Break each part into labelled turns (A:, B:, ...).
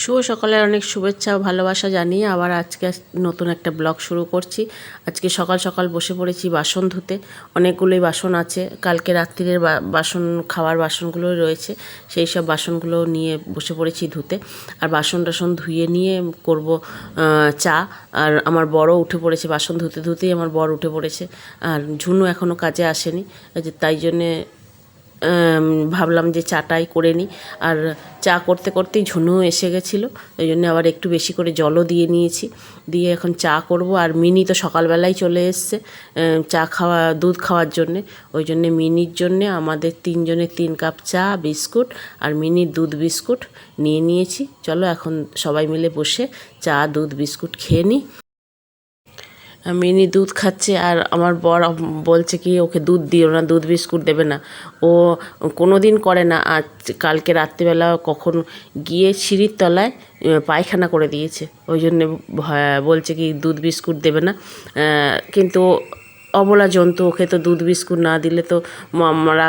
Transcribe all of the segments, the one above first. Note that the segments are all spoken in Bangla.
A: শুভ সকালের অনেক শুভেচ্ছা ভালোবাসা জানিয়ে আবার আজকে নতুন একটা ব্লগ শুরু করছি। আজকে সকাল সকাল বসে পড়েছি বাসন ধুতে। অনেকগুলোই বাসন আছে। কালকে রাত্রিরের বা- বাসন, খাওয়ার বাসনগুলোই রয়েছে। সেই সব বাসনগুলো নিয়ে বসে পড়েছি ধুতে। আর বাসন টাসন ধুয়ে নিয়ে করব চা। আর আমার বড় উঠে পড়েছে বাসন ধুতে ধুতেই আমার বর উঠে পড়েছে। আর ঝুনু এখনও কাজে আসেনি। তাই জন্যে ভাবলাম যে চাটাই করে নিই। আর চা করতে করতেই ঝুনু এসে গেছিল, ওই জন্য আবার একটু বেশি করে জলও দিয়ে নিয়েছি। দিয়ে এখন চা করব, আর মিনি তো সকালবেলাই চলে এসছে চা খাওয়া, দুধ খাওয়ার জন্যে। ওই জন্যে মিনির জন্যে আমাদের তিনজনের তিন কাপ চা, বিস্কুট আর মিনির দুধ বিস্কুট নিয়ে নিয়েছি। চলো এখন সবাই মিলে বসে চা, দুধ, বিস্কুট খেয়ে নিই। মিনি দুধ খাচ্ছে আর আমার বর বলছে কি, ওকে দুধ দিও না, দুধ বিস্কুট দেবে না। ও কোনো দিন করে না। আজ কালকে রাত্রিবেলা কখন গিয়ে সিঁড়ির তলায় পায়খানা করে দিয়েছে। ওই জন্যে বলছে কি, দুধ বিস্কুট দেবে না। কিন্তু অবলা জন্তু, ওকে তো দুধ বিস্কুট না দিলে তো আমরা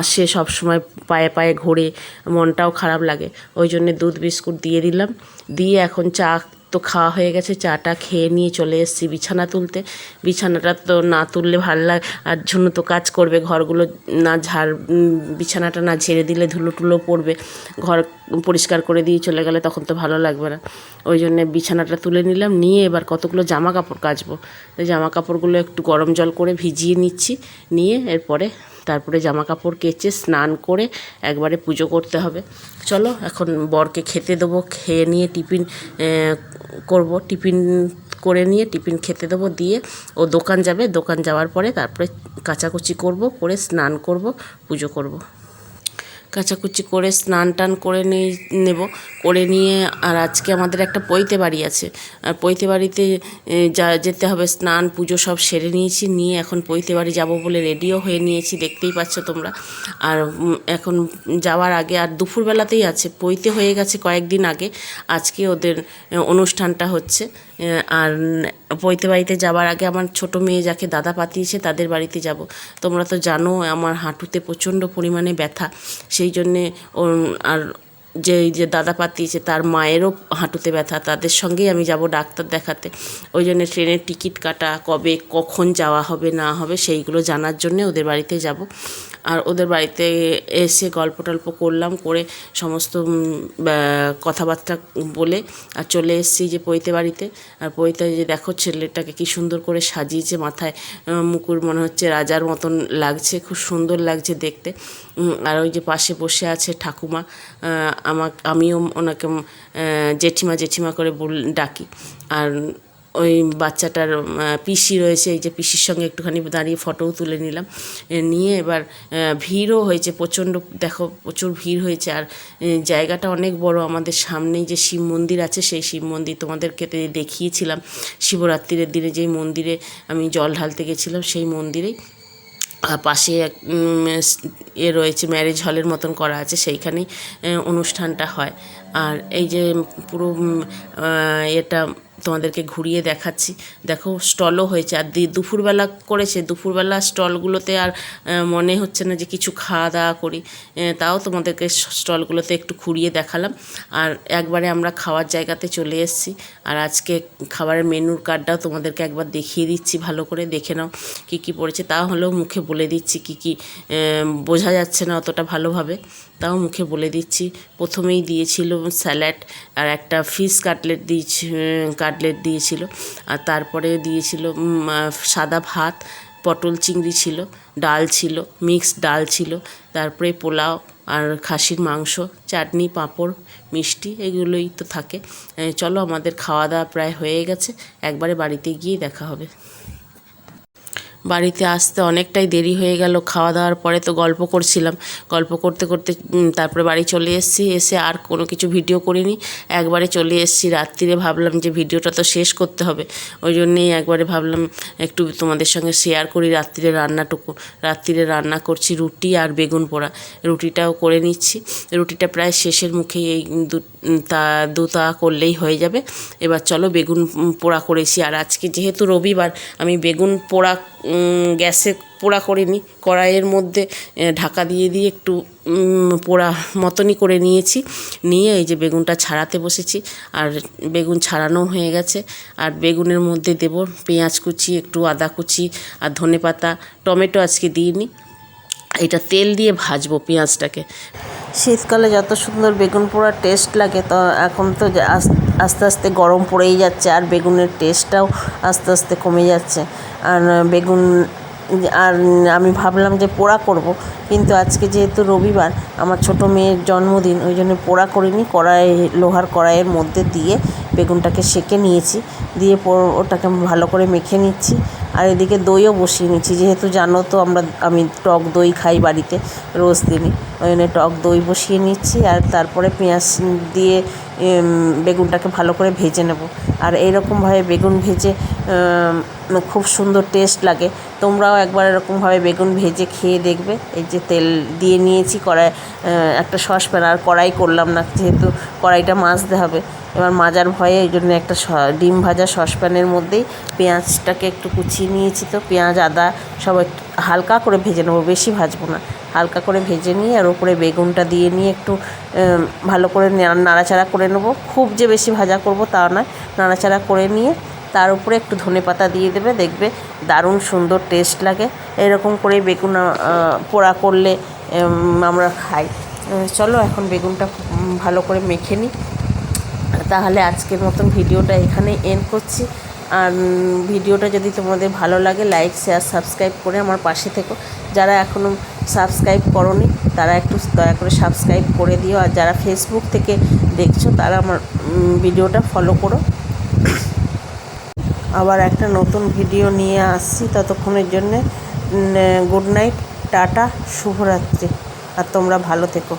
A: আসে সব সময় পায়ে পায়ে ঘোরে, মনটাও খারাপ লাগে। ওই জন্যে দুধ বিস্কুট দিয়ে দিলাম। দিয়ে এখন চা তো খাওয়া হয়ে গেছে, চাটা খেয়ে নিয়ে চলে এসেছি বিছানা তুলতে। বিছানাটা তো না তুললে ভালো লাগে, আর ঝুনু তো কাজ করবে, ঘরগুলো না ঝাড় বিছানাটা না ঝেড়ে দিলে ধুলো টুলো পড়বে। ঘর পরিষ্কার করে দিয়ে চলে গেলে তখন তো ভালো লাগবে না। ওই জন্যে বিছানাটা তুলে নিলাম, নিয়ে এবার কতগুলো জামা কাপড় কাচবো। জামা কাপড়গুলো একটু গরম জল করে ভিজিয়ে নিচ্ছি, নিয়ে এরপরে তারপরে জামা কাপড় কেচে স্নান করে একবারে পুজো করতে হবে। চলো এখন বরকে খেতে দেবো, খেয়ে নিয়ে টিফিন করব। টিফিন করে নিয়ে টিফিন খেতে দেবো, দিয়ে ও দোকান যাবে। দোকান যাওয়ার পরে তারপরে কাচাকুচি করব, করে স্নান করব, পুজো করব। কাচাকুচি করে, স্নান টান করে নিয়ে নেব, করে নিয়ে আর আজকে আমাদের একটা পৈতে বাড়ি আছে। আর পৈতে বাড়িতে যা যেতে হবে স্নান, পুজো সব সেরে নিয়েছি, নিয়ে এখন পৈতে বাড়ি যাব বলে রেডিও হয়ে নিয়েছি, দেখতেই পাচ্ছ তোমরা। আর এখন যাওয়ার আগে, আর দুপুরবেলাতেই আছে, পৈতে হয়ে গেছে কয়েকদিন আগে। আজকে ওদের অনুষ্ঠানটা হচ্ছে আর পৈতে বাড়িতে যাওয়ার আগে আমার ছোট মেয়ে যাকে দাদা পাতিয়েছে, তাদের বাড়িতে যাব। তোমরা তো জানো, আমার হাঁটুতে প্রচণ্ড পরিমাণে ব্যথা। সেই জন্যে আর যে যে দাদা পাতিয়েছে তার মায়েরও হাঁটুতে ব্যথা, তাদের সঙ্গেই আমি যাব ডাক্তার দেখাতে। ওই জন্য ট্রেনের টিকিট কাটা, কবে কখন যাওয়া হবে না হবে, সেইগুলো জানার জন্যে ওদের বাড়িতে যাব। আর ওদের বাড়িতে এসে গল্প টল্প করলাম, করে সমস্ত কথাবার্তা বলে আর চলে এসেছি যে পৈতে বাড়িতে। আর পৈতে যে দেখো ছেলেটাকে কি সুন্দর করে সাজিয়েছে মাথায় মুকুর মনে হচ্ছে রাজার মতন লাগছে, খুব সুন্দর লাগছে দেখতে। আর ওই যে পাশে বসে আছে ঠাকুমা আমাক, আমিও ওনাকে জেঠিমা জেঠিমা করে বল, ডাকি। আর ওই বাচ্চাটার পিসি রয়েছে, এই যে পিসির সঙ্গে একটুখানি দাঁড়িয়ে ফটোও তুলে নিলাম। নিয়ে এবার ভিড়ও হয়েছে, প্রচণ্ড, দেখো, প্রচুর ভিড় হয়েছে। আর জায়গাটা অনেক বড়, আমাদের সামনেই যে শিব মন্দির আছে, সেই শিব মন্দির তোমাদেরকে দেখিয়েছিলাম। শিবরাত্রির দিনে যেই মন্দিরে আমি জল ঢালতে গেছিলাম, সেই মন্দিরেই আর পাশে এক এ রয়েছে ম্যারেজ হলের মতন করা আছে, সেইখানেই অনুষ্ঠানটা হয়। আর এই যে পুরো এটা তোমাদেরকে ঘুরিয়ে দেখাচ্ছি। দেখো স্টলও হয়েছে। আর দুপুরবেলা করেছে। দুপুরবেলা স্টলগুলোতে আর মনে হচ্ছে না যে কিছু খাওয়া দাওয়া করি। তাও তোমাদেরকে স্টলগুলোতে একটু ঘুরিয়ে দেখালাম। আর একবারে আমরা খাওয়ার জায়গাতে চলে এসেছি। আর আজকে খাবারের মেনুর কার্ডটাও তোমাদেরকে একবার দেখিয়ে দিচ্ছি ভালো করে। দেখে নাও কী কী পড়েছে। তা হলেও মুখে বলে দিচ্ছি কী কী বোঝা যাচ্ছে না অতটা ভালোভাবে। তাও মুখে বলে দিচ্ছি। প্রথমেই দিয়েছিল স্যালাড আর একটা ফিশ কাটলেট দিয়েছি কাটলেট দিয়েছিল। আর তারপরে দিয়েছিল সাদা ভাত, পটল চিংড়ি ছিল, ডাল ছিল, মিক্সড ডাল ছিল, তারপরে পোলাও আর খাসির মাংস, চাটনি, পাঁপড়, মিষ্টি এগুলোই তো থাকে। চলো আমাদের খাওয়া দাওয়া প্রায় হয়ে গেছে, একবারে বাড়িতে গিয়ে দেখা হবে। বাড়িতে আসতে অনেকটাই দেরি হয়ে গেল, খাওয়া দাওয়ার পরে তো গল্প করছিলাম। গল্প করতে করতে তারপরে বাড়ি চলে এসেছি, এসে আর কোনো কিছু ভিডিও করিনি। একবারে চলে এসেছি, রাত্রিরে ভাবলাম যে ভিডিওটা তো শেষ করতে হবে। ওই জন্যেই একবারে ভাবলাম একটু তোমাদের সঙ্গে শেয়ার করি রাত্রিরে রান্নাটুকু। রাত্রিরে রান্না করছি রুটি আর বেগুন পোড়া। রুটিটাও করে নিচ্ছি। রুটিটা প্রায় শেষের মুখেই এই দু তা দুতা করলেই হয়ে যাবে। এবার চলো বেগুন পোড়া করেছি। আর আজকে যেহেতু রবিবার, আমি বেগুন পোড়া গ্যাসে পোড়া করিনি। কড়াইয়ের মধ্যে ঢাকা দিয়ে দিয়ে একটু পোড়া মতনই করে নিয়েছি। নিয়ে এই যে বেগুনটা ছাড়াতে বসেছি। আর বেগুন ছাড়ানো হয়ে গেছে। আর বেগুনের মধ্যে দেব পেঁয়াজ কুচি, একটু আদা কুচি আর ধনে পাতা টমেটো আজকে দিইনি। এটা তেল দিয়ে ভাজবো পেঁয়াজটাকে। শীতকালে যত সুন্দর বেগুন পোড়ার টেস্ট লাগে, তো এখন তো আস্তে আস্তে গরম পড়েই যাচ্ছে, আর বেগুনের টেস্টটাও আস্তে আস্তে কমে যাচ্ছে। আর বেগুন, আর আমি ভাবলাম যে পোড়া করব, কিন্তু আজকে যেহেতু রবিবার, আমার ছোট মেয়ের জন্মদিন, ওই জন্য পোড়া করিনি, কড়াই, লোহার কড়াইয়ের মধ্যে দিয়ে বেগুনটাকে সেকে নিয়েছি, দিয়ে ওটাকে ভালো করে মেখে নিচ্ছি আর এদিকে দইও বসিয়ে নিচ্ছি। যেহেতু জানো তো আমরা, আমি টক দই খাই বাড়িতে, রোজ দিনই। ওই জন্য টক দই বসিয়ে নিচ্ছি আর তারপরে পেঁয়াজ দিয়ে বেগুনটাকে ভালো করে ভেজে নেব। আর এইরকমভাবে বেগুন ভেজে খুব সুন্দর টেস্ট লাগে। তোমরাও একবার এরকমভাবে বেগুন ভেজে খেয়ে দেখবে। এই যে তেল দিয়ে নিয়েছি কড়াই একটা সসপ্যান, আর কড়াই করলাম না, যেহেতু কড়াইটা মাজতে হবে। এবার মাজার ভয়ে এই জন্য একটা ডিম ভাজা সসপ্যানের মধ্যেই পেঁয়াজটাকে একটু কুচিয়ে নিয়েছি তো, পেঁয়াজ, আদা সব একটু হালকা করে ভেজে নেব, বেশি ভাজবো না। হালকা করে ভেজে নিয়ে আর ওপরে বেগুনটা দিয়ে নিয়ে একটু ভালো করে নাড়াচাড়া করে নেব। খুব যে বেশি ভাজা করব তা নয়, নাড়াচাড়া করে নিয়ে তার উপরে একটু ধনে পাতা দিয়ে দেবে, দেখবে দারুণ সুন্দর টেস্ট লাগে। এরকম করে বেগুন পোড়া করলে আমরা খাই। চলো এখন বেগুনটা ভালো করে মেখে নিই। তাহলে আজকের মতন ভিডিওটা এখানে এন্ড করছি। আর ভিডিওটা যদি তোমাদের ভালো লাগে লাইক শেয়ার সাবস্ক্রাইব করে আমার পাশে থেকো। যারা এখনও সাবস্ক্রাইব করনি, তারা একটু দয়া করে সাবস্ক্রাইব করে দিও। আর যারা ফেসবুক থেকে দেখছ, তারা আমার ভিডিওটা ফলো করো। আবার একটা নতুন ভিডিও নিয়ে আসছি ততক্ষণের জন্যে। গুড নাইট, টাটা, শুভরাত্রি। আর তোমরা ভালো থেকো।